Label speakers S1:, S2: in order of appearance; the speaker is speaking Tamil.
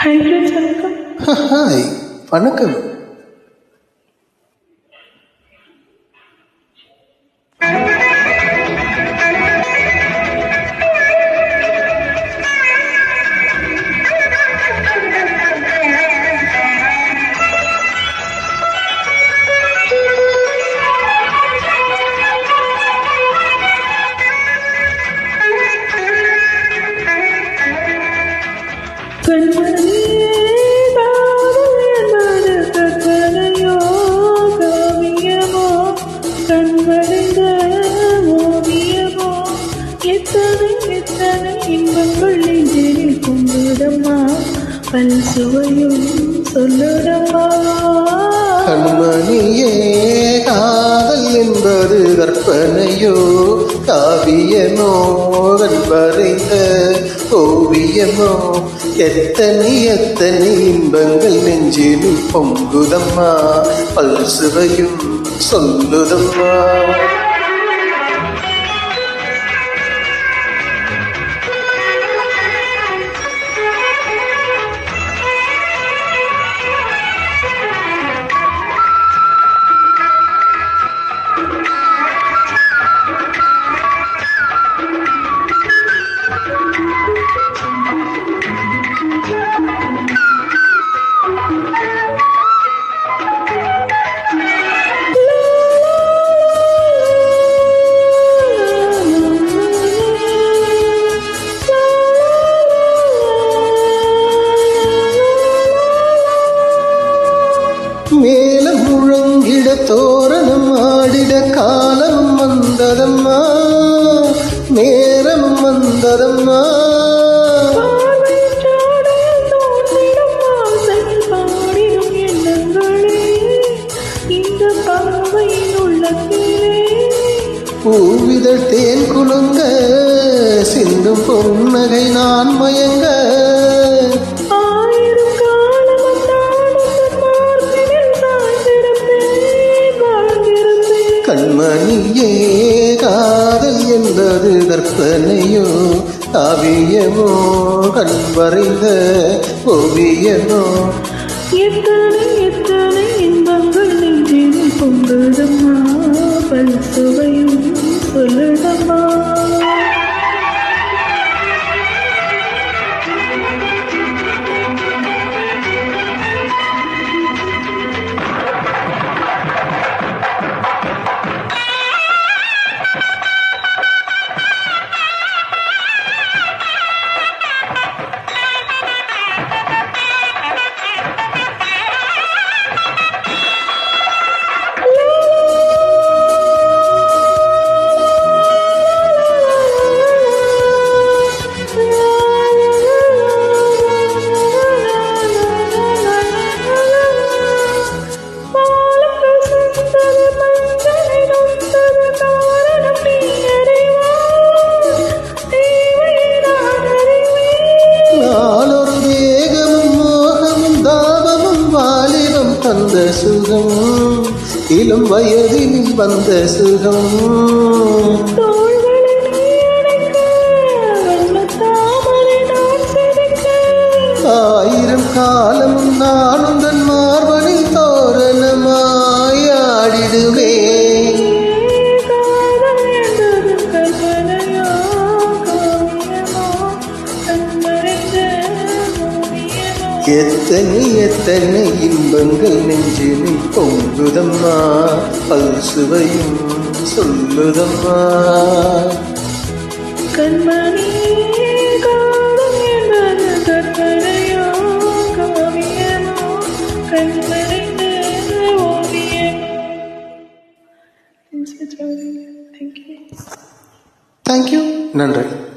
S1: ஹாய் ஃப்ரெண்ட்ஸ் வணக்கம்
S2: ஹாய் வணக்கம்.
S1: எத்தனை எத்தனை இன்பங்கள் நெஞ்சில் கொண்டுடம்மா பல் சுவையும் சொல்லுடம்மா.
S2: கண்மணியே காதல் என்பது கற்பனையோ? காவியமோ வரைந்த ஓவியமோ எத்தனை எத்தனை இன்பங்கள் நெஞ்சில் பொங்குதம்மா? பல் சுவையும் சொல்லுதம்மா. தோரணம் ஆடிட காலம் வந்ததம்மா நேரம் வந்ததம்மா. பூவிதழ் தேன் குலுங்க சிந்தும் பொன்னகை நான் மயங்க கண்மணியே காதல் என்பது கற்பனையோ காவியமோ கண் வரைந்த ஓவியமோ
S1: எத்தனை எத்தனை இன்பங்கள் நெஞ்சில் பொங்குதம்மா? பல் சுவையும் சொல்லுடம்மா
S2: சுகம். இளம் வயதில் வந்த சுகம். ஆயிரம் காலமும் நான் எத்தனை எத்தனை இன்பங்கள் நெஞ்சினை பொங்குதம்மா? பல் சுவையும் சொல்லுதம்மா.
S1: கண்மணி தேங்க்யூ
S2: தேங்க்யூ நன்றி.